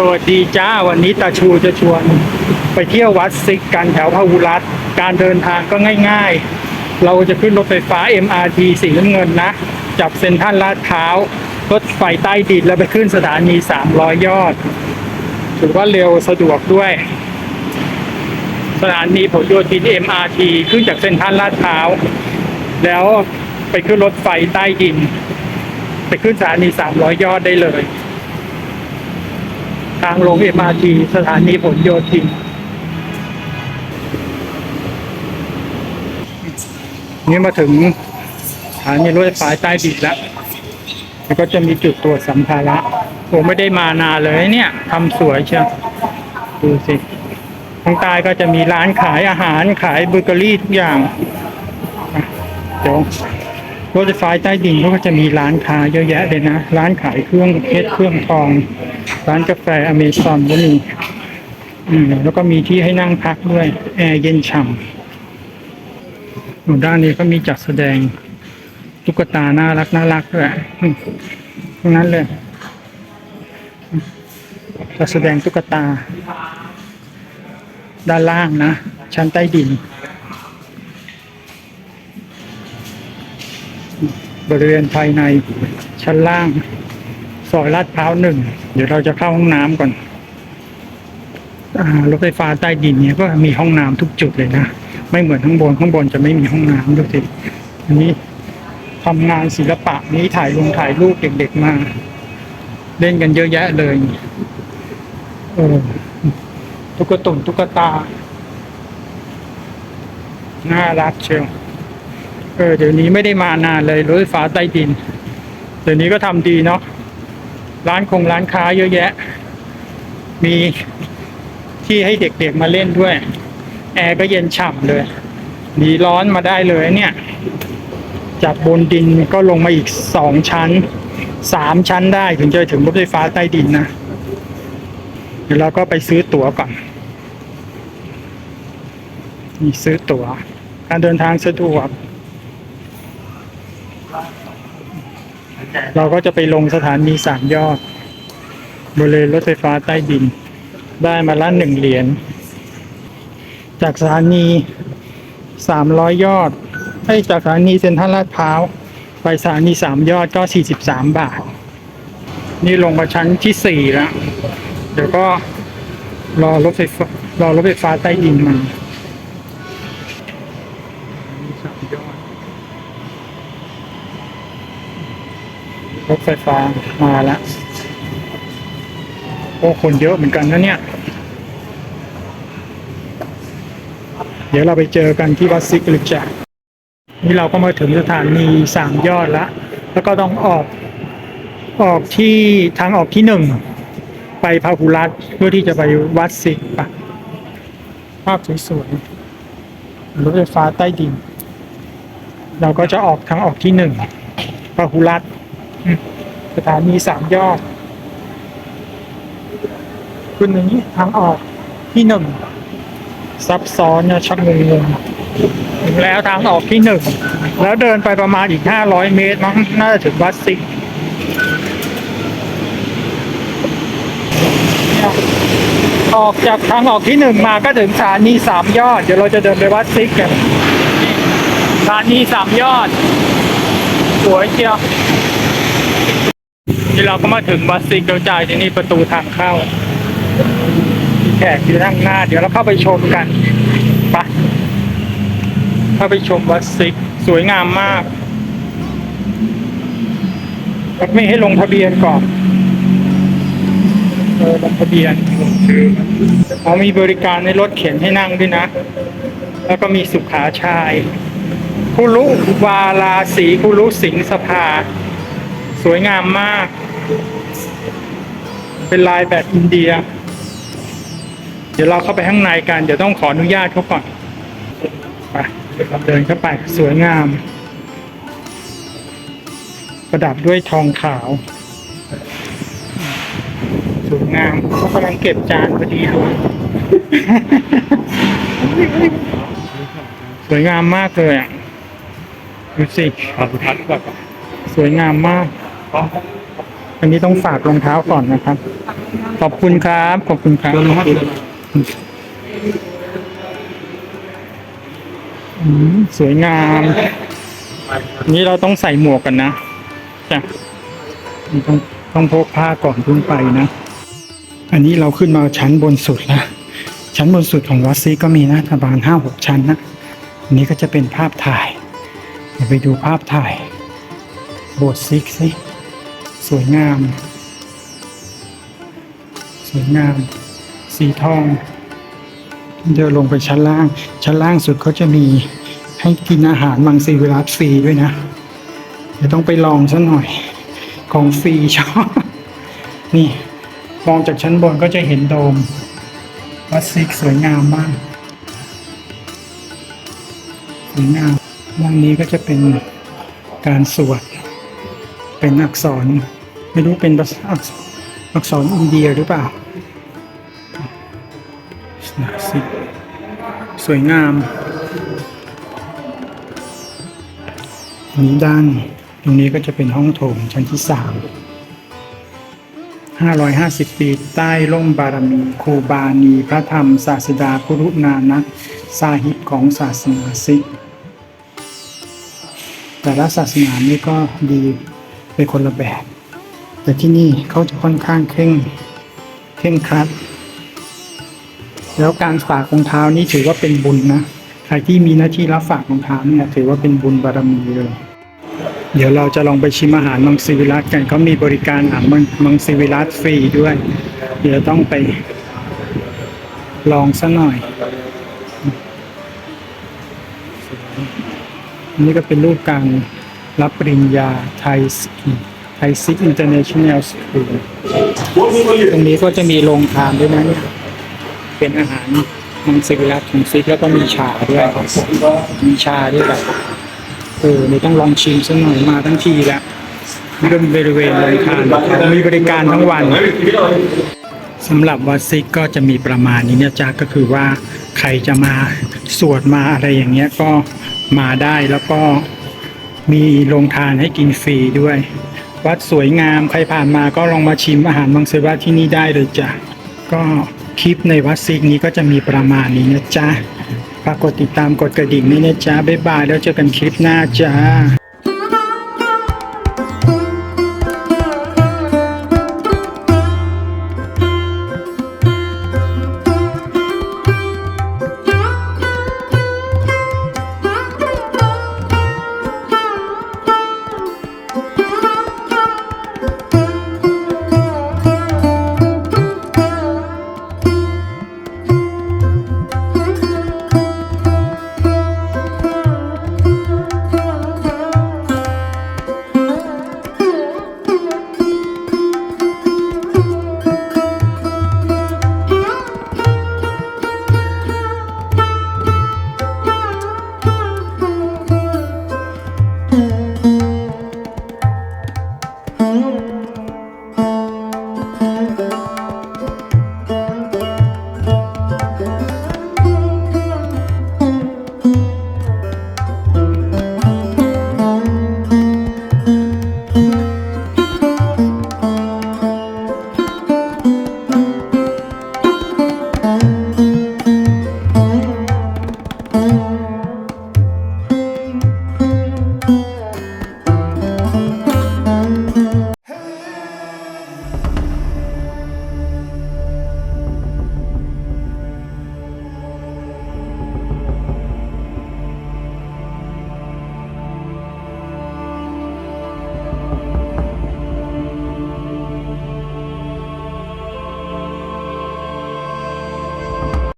สวัสดีจ้าวันนี้ตาชูจะชวน ไปเที่ยววัดซิกกันแถวพหุรัตการเดินทางก็ง่าย ๆ เราจะขึ้นรถไฟฟ้า MRT สีน้ำเงินนะ จับเซ็นทรัลลาดพร้าว รถไฟใต้ดินแล้วไปขึ้นสถานี 300 ยอด ถือว่าเร็วสะดวกด้วย สถานีผลโยธิน MRT ขึ้นจากเซ็นทรัลลาดพร้าว แล้วไปขึ้นรถไฟใต้ดิน ไปขึ้นสถานี 300 ยอดได้เลย ทางลง MRT สถานีผลโยธินนี่มาถึงสถานีรถไฟฟ้าใต้ดินแล้วแล้วก็จะมีจุดตรวจสัมภาระผมไม่ได้มานานเลยเนี่ยทำสวยเชียวดูสิทางใต้ก็จะมีร้านขายอาหารขายเบเกอรี่ทุกอย่างเดี๋ยวรถไฟใต้ดินเขาก็จะมีร้านค้าเยอะแยะเลยนะ ร้านขายเครื่องเพชรเครื่องทอง ร้านกาแฟอเมซอนก็มีอืมแล้วก็มีที่ให้นั่งพักด้วย แอร์เย็นฉ่ำดูด้านนี้ก็มีจัดแสดงตุ๊กตาน่ารักน่ารักด้วยอืมทั้งนั้นเลยจัดแสดงตุ๊กตา ด้านล่างนะ ชั้นใต้ดิน บริเวณภายในชั้นล่าง อยลาดพร้าวหนึ่ง เดี๋ยวเราจะเข้าห้องน้ำก่อนรถไฟฟ้าใต้ดินเนี่ยก็มีห้องน้ำทุกจุดเลยนะ ไม่เหมือนข้างบน ข้างบนจะไม่มีห้องน้ำดูสิอันนี้ทำงานศิลปะนี้ถ่ายลงถ่ายรูปเด็กๆมา เล่นกันเยอะแยะเลยเออตุ๊กตุ่นตุ๊กตา น่ารักเชียวเออเดี๋ยวนี้ไม่ได้มานานเลยรถไฟฟ้าใต้ดิน เดี๋ยวนี้ก็ทำดีเนาะ ร้านคงร้านค้าเยอะแยะ มีที่ให้เด็กๆมาเล่นด้วย แอร์ก็เย็นฉ่ำเลยหนีร้อนมาได้เลยเนี่ย จากบนดินก็ลงมาอีกสองชั้นสามชั้นได้ถึงจะถึงรถไฟฟ้าใต้ดินนะ เดี๋ยวเราก็ไปซื้อตั๋วก่อนนี่ซื้อตั๋ว การเดินทางสะดวก เราก็จะไปลงสถานีสามยอด บริเวณรถไฟฟ้าใต้ดิน ได้มาละหนึ่งเหรียญ จากสถานีสามร้อยยอดให้จากสถานีเซ็นทรัลลาดพร้าว ไปสถานีสามยอดก็สี่สิบสามบาท นี่ลงมาชั้นที่สี่แล้ว เดี๋ยวก็รอรถไฟฟ้ารอรถไฟฟ้าใต้ดินมาสามยอด รถไฟฟ้ามาแล้วโอ้คนเยอะเหมือนกันนะเนี่ย เดี๋ยวเราไปเจอกันที่วัดซิกลิจานี่เราก็มาถึงสถานีสามยอดแล้วแล้วก็ต้องออกออกที่ทางออกที่หนึ่ง ไปพาหุรัตเพื่อที่จะไปวัดซิกปะภาพสวยๆรถไฟฟ้าใต้ดิน เราก็จะออกทางออกที่หนึ่งพาหุรัต สถานีสามยอด คุณนี้ทางออกที่หนึ่งซับซ้อนนี่ยชักงงๆถึงแล้วทางออกที่หนึ่งแล้วเดินไปประมาณอีกห้าร้อยเมตรมั้งน่าจะถึงวัดซิกออกจากทางออกที่หนึ่งมาก็ถึงสถานีสามยอด เดี๋ยวเราจะเดินไปวัดซิกกันสถานีสามยอด สวยเชียว นี่เราก็มาถึงวัดซิกลจ่ายที่นี่ประตูทางเข้าแขกอยู่ทางหน้า เดี๋ยวเราเข้าไปชมกันไปะเข้าไปชมวัดซิกสวยงามมากก็ไม่ให้ลงทะเบียนก่อนเออลงทะเบียนเขามีบริการในรถเข็นให้นั่งด้วยนะ แล้วก็มีสุขาชายคุรุวาลาสีคุรุสิงสภา สวยงามมาก เป็นลายแบบอินเดีย เดี๋ยวเราเข้าไปข้างในกัน เดี๋ยวต้องขออนุญาตเขาก่อนไปเดินเข้าไปสวยงาม ประดับด้วยทองขาวสวยงามเขากำลังเก็บจานพอดีเลยสวยงามมากเลยอะดูสิพระพุทธแบบสวยงามมาก อันนี้ต้องฝากรองเท้าก่อนนะครับ ขอบคุณครับ ขอบคุณครับอืมสวยงาม นี่เราต้องใส่หมวกกันนะจ้ะต้องต้องพกผ้าก่อนขึ้นไปนะ อันนี้เราขึ้นมาชั้นบนสุดแล้วชั้นบนสุดของวัดซีก็มีนะประมาณห้าหกชั้นนะอันนี้ก็จะเป็นภาพถ่ายเดี๋ยวไปดูภาพถ่ายโบสถ์ซิกสิ สวยงาม สวยงาม สีทอง เดินลงไปชั้นล่าง ชั้นล่างสุดเขาจะมีให้กินอาหารมังสวิรัตฟรีด้วยนะเดี๋ยวต้องไปลองซะหน่อย ของฟรีชอบนี่มองจากชั้นบนก็จะเห็นโดมวัดซิกสวยงามมากสวยงามด้านนี้ก็จะเป็นการสวด เป็นอักษร ไม่รู้เป็นภาษาอักษรอินเดียหรือเปล่านะสิสวยงามนี้ด้านตรงนี้ก็จะเป็นห้องโถงชั้นที่สาม550 ปีใต้ร่มบารมีครูบานีพระธรรมศาสดาคุรุนานักสาหิตของศาสนาซิกแต่ละศาสนานี่ก็ดีเป็นคนละแบบ แต่ที่นี่เขาจะค่อนข้างเคร่งเคร่งครัด แล้วการฝากรองเท้านี่ถือว่าเป็นบุญนะ ใครที่มีหน้าที่รับฝากรองเท้าเนี่ยถือว่าเป็นบุญบารมีเลย เดี๋ยวเราจะลองไปชิมอาหารมังสวิรัตกันเขามีบริการอาหารมังสวิรัตฟรีด้วย เดี๋ยวต้องไป ลองสักหน่อยนนี้ก็เป็นรูปการรับปริญญาไทยสกี ไทยซิกอินเตอร์เนชั่นแนลสคูลตรงนี้ก็จะมีโรงทานด้วยนะเนี่ยเป็นอาหารมังสวิรัตของซิกแล้วก็มีชาด้วยมีชาด้วยแบบเออนี่ต้องลองชิมสักหน่อยมาทั้งทีแล้วนี่ก็บริเวณโรงทานมีบริการทั้งวันสำหรับวัดซิกก็จะมีประมาณนี้เนี่ยจ้าก็คือว่าใครจะมาสวดมาอะไรอย่างเงี้ยก็มาได้แล้วก็มีโรงทานให้กินฟรีด้วย วัดสวยงาม ใครผ่านมาก็ลองมาชิมอาหารมังสวิรัตที่นี่ได้เลยจ้ะ ก็คลิปในวัดซีกนี้ก็จะมีประมาณนี้นะจ๊ะฝากกดติดตามกดกระดิ่งนี่นะจ๊ะบ๊ายบายแล้วเจอกันคลิปหน้าจ้า